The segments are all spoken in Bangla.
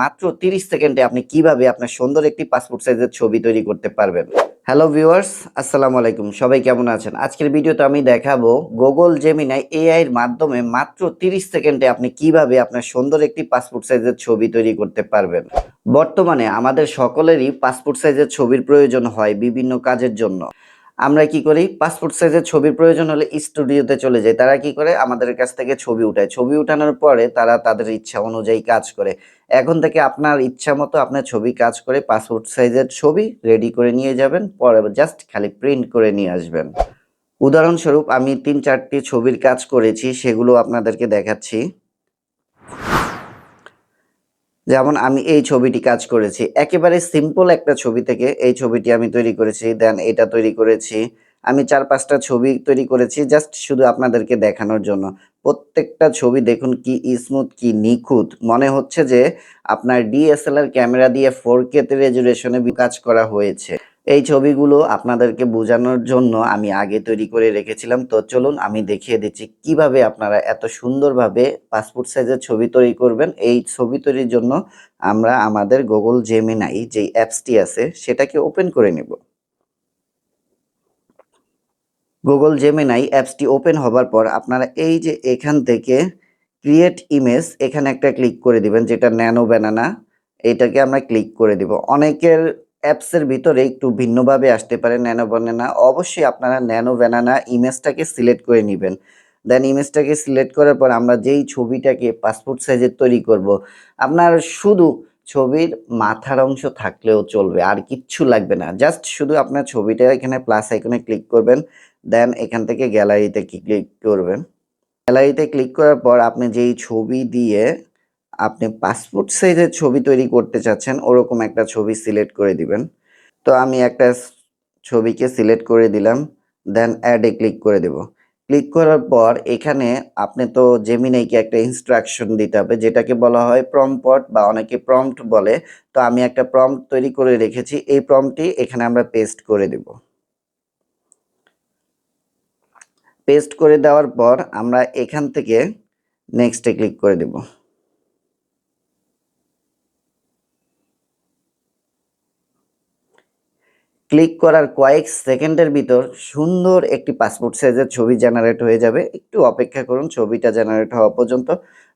মাত্র তিরিশ সেকেন্ডে আপনি কীভাবে আপনার সুন্দর একটি পাসপোর্ট সাইজের ছবি তৈরি করতে পারবেন? হ্যালো ভিউয়ার্স আসসালামু আলাইকুম। সবাই কেমন আছেন? আজকের ভিডিওতে আমি দেখাবো গুগল জেমিনাই এআই এর মাধ্যমে মাত্র তিরিশ সেকেন্ডে আপনি কীভাবে আপনার সুন্দর একটি পাসপোর্ট সাইজের ছবি তৈরি করতে পারবেন। বর্তমানে আমাদের সকলেরই পাসপোর্ট সাইজের ছবির প্রয়োজন হয় বিভিন্ন কাজের জন্য। আমরা কি করি? পাসপোর্ট সাইজের ছবির প্রয়োজন হলে স্টুডিওতে চলে যাই। তারা কি করে? আমাদের কাছ থেকে ছবি উঠায়। ছবি উঠানোর পরে তারা তাদের ইচ্ছা অনুযায়ী কাজ করে। এখন থেকে আপনার ইচ্ছা মতো আপনার ছবি কাজ করে পাসপোর্ট সাইজের ছবি রেডি করে নিয়ে যাবেন। পরে জাস্ট খালি প্রিন্ট করে নিয়ে আসবেন। উদাহরণস্বরূপ আমি তিন চারটি ছবির কাজ করেছি, সেগুলো আপনাদেরকে দেখাচ্ছি। যেমন আমি এই ছবিটি কাজ করেছি। একেবারে সিম্পল একটা ছবি থেকে এই ছবিটি আমি তৈরি করেছি। দেন এটা তৈরি করেছি। আমি চার পাঁচটা ছবি তৈরি করেছি জাস্ট শুধু আপনাদেরকে দেখানোর জন্য। প্রত্যেকটা ছবি দেখুন কি স্মুথ কি নিখুঁত। মনে হচ্ছে যে আপনার ডিএসএলআর ক্যামেরা দিয়ে ফোর কেতে রেজুলেশনে কাজ করা হয়েছে। এই ছবিগুলো আপনাদেরকে বোঝানোর জন্য আমি আগে তৈরি করে রেখেছিলাম। তো চলুন আমি দেখিয়ে দিচ্ছি কীভাবে আপনারা এত সুন্দরভাবে পাসপোর্ট সাইজের ছবি তৈরি করবেন। এই ছবি তৈরির জন্য আমরা আমাদের গুগল জেমিনাই যে অ্যাপসটি আছে, সেটাকে ওপেন করে নেব। গুগল জেমিনাই অ্যাপসটি ওপেন হবার পর আপনারা এই যে এখান থেকে ক্রিয়েট ইমেজ এখানে একটা ক্লিক করে দিবেন, যেটা ন্যানো ব্যানানা এটাকে আমরা ক্লিক করে দিব। অনেকের অ্যাপসের ভিতরে একটু ভিন্নভাবে আসতে পারে ন্যানো ব্যানানা অবশ্যই আপনারা ন্যানো ব্যানানা ইমেজটাকে সিলেক্ট করে নেবেন। দেন ইমেজটাকে সিলেক্ট করার পর আমরা যেই ছবিটাকে পাসপোর্ট সাইজের তৈরি করব, আপনার শুধু ছবির মাথার অংশ থাকলেও চলবে, আর কিচ্ছু লাগবে না। জাস্ট শুধু আপনার ছবিটা এখানে প্লাস আইকনে ক্লিক করবেন দেন এখান থেকে গ্যালারিতে ক্লিক করবেন? গ্যালারিতে ক্লিক করার পর আপনি যেই ছবি দিয়ে আপনি পাসপোর্ট সাইজের ছবি তৈরি করতে চাচ্ছেন, ওরকম একটা ছবি সিলেক্ট করে দিবেন। তো আমি একটা ছবিকে সিলেক্ট করে দিলাম দেন অ্যাডে ক্লিক করে দেব। ক্লিক করার পর এখানে আপনি তো জেমিনাইকে একটা ইনস্ট্রাকশন দিতে হবে, যেটাকে বলা হয় প্রম্পট বা অনেকে প্রম্পট বলে। তো আমি একটা প্রম্পট তৈরি করে রেখেছি, এই প্রম্পটটি এখানে আমরা পেস্ট করে দেব। পেস্ট করে দেওয়ার পর আমরা এখান থেকে নেক্সটে ক্লিক করে দেব। ক্লিক করার কয়েক সেকেন্ডের ভিতর সুন্দর একটি পাসপোর্ট সাইজের ছবি জেনারেট হয়ে যাবে। একটু অপেক্ষা করুন, ছবিটা জেনারেট হওয়া পর্যন্ত।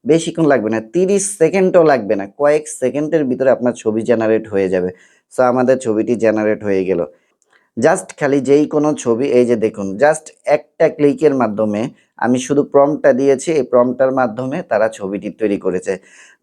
বেশিক্ষণ লাগবে না, তিরিশ সেকেন্ডও লাগবে না, কয়েক সেকেন্ডের ভিতরে আপনার ছবি জেনারেট হয়ে যাবে। সো আমাদের ছবিটি জেনারেট হয়ে গেল। জাস্ট খালি যেই কোনো ছবি, এই যে দেখুন জাস্ট একটা ক্লিকের মাধ্যমে আমি শুধু প্রম্পটটা দিয়েছি, এই প্রম্পটার মাধ্যমে তারা ছবিটি তৈরি করেছে।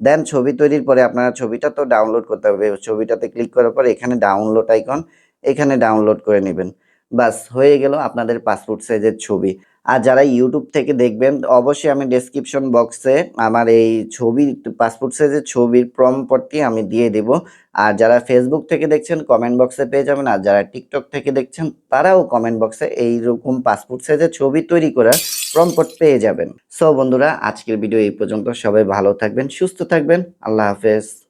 দেন ছবি তৈরির পরে আপনারা ছবিটা তো ডাউনলোড করতে হবে, ছবিটাতে ক্লিক করার পর এখানে ডাউনলোড আইকন এখানে ডাউনলোড করে নেবেন। বাস, হয়ে গেল আপনাদের পাসপোর্ট সাইজের ছবি। আর যারা ইউটিউব থেকে দেখবেন, অবশ্যই আমি ডেসক্রিপশন বক্সে আমার এই ছবি পাসপোর্ট সাইজের ছবির প্রম্পটটি আমি দিয়ে দেব। আর যারা ফেসবুক থেকে দেখছেন কমেন্ট বক্সে পেয়ে যাবেন। আর যারা টিকটক থেকে দেখছেন, তারাও কমেন্ট বক্সে এইরকম পাসপোর্ট সাইজের ছবি তৈরি করার প্রম্পট পেয়ে যাবেন। সো বন্ধুরা, আজকের ভিডিও এই পর্যন্ত। সবাই ভালো থাকবেন, সুস্থ থাকবেন। আল্লাহ হাফেজ।